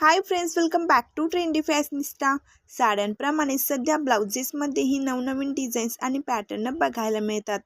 Hi friends welcome back to trendy fashionista साड्यांप्रमाणे सध्या ब्लाउजेसमध्येही नवनवीन डिझाईन्स आणि पॅटर्न बघायला मिळतात.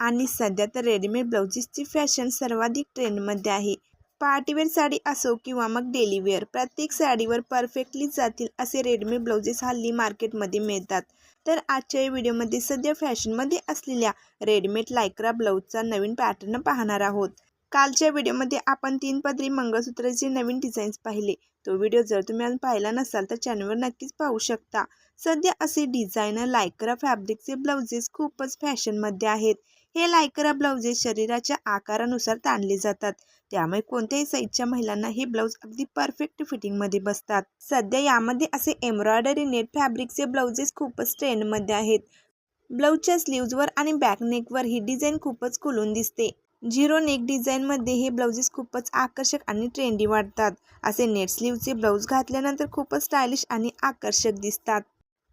आणि सध्या तर रेडीमेड ब्लाउजेसची फॅशन सर्वाधिक ट्रेंडमध्ये आहे. पार्टीवेअर साडी असो किंवा मग डेलीवेअर प्रत्येक साडीवर परफेक्टली जातील असे रेडीमेड ब्लाउजेस हल्ली मार्केटमध्ये मिळतात. तर आजच्या या व्हिडिओमध्ये सध्या फॅशनमध्ये असलेल्या रेडीमेड लायक्रा ब्लाऊजचा नवीन पॅटर्न पाहणार आहोत. कालच्या व्हिडिओमध्ये आपण तीन पदरी मंगळसूत्राचे नवीन डिझाईन्स पाहिले. तो व्हिडिओ जर तुम्ही अजून पाहिला नसाल तर चॅनलवर नक्कीच पाहू शकता. सध्या असे डिझायनर लायकरा फॅब्रिकचे ब्लाउजेस खूपच फॅशनमध्ये आहेत. हे लायकरा ब्लाउजेस शरीराच्या आकारानुसार ताणले जातात. त्यामुळे कोणत्याही साईजच्या महिलांना हे ब्लाऊज अगदी परफेक्ट फिटिंगमध्ये बसतात. सध्या यामध्ये असे एम्ब्रॉयडरी नेट फॅब्रिकचे ब्लाउजेस खूपच ट्रेंडमध्ये आहेत. ब्लाऊजच्या स्लीव्जवर आणि बॅक नेकवर ही डिझाईन खूपच खुलून दिसते. झिरो नेक डिझाईनमध्ये हे ब्लाउजेस खूपच आकर्षक आणि ट्रेंडी वाटतात. असे नेट स्लीवचे ब्लाऊज घातल्यानंतर खूपच स्टायलिश आणि आकर्षक दिसतात.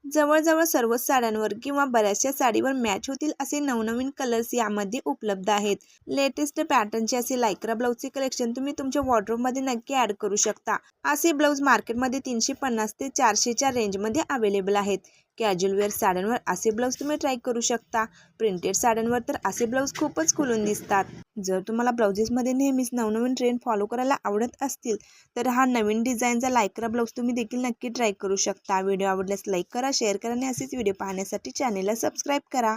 जवळजवळ सर्वच साड्यांवर किंवा बऱ्याचशा साडीवर मॅच होतील असे नवनवीन कलर्स यामध्ये उपलब्ध आहेत. लेटेस्ट पॅटर्नचे असे लायक्रा ब्लाऊजचे कलेक्शन तुम्ही तुमच्या वॉर्ड्रोबमध्ये नक्की ॲड करू शकता. असे ब्लाऊज मार्केटमध्ये तीनशे पन्नास ते चारशेच्या रेंजमध्ये अवेलेबल आहेत. कॅज्युअल वेअर साड्यांवर असे ब्लाऊज तुम्ही ट्राय करू शकता. प्रिंटेड साड्यांवर तर असे ब्लाऊज खूपच खुलून दिसतात. जर तुम्हाला ब्लाउजेसमध्ये नेहमीच नवनवीन ट्रेंड फॉलो करायला आवडत असतील तर हा नवीन डिझाईनचा लायक्रा ब्लाऊज तुम्ही देखील नक्की ट्राय करू शकता. व्हिडिओ आवडल्यास लाईक करा शेअर करा आणि असेच व्हिडिओ पाहण्यासाठी चॅनेलला सबस्क्राईब करा.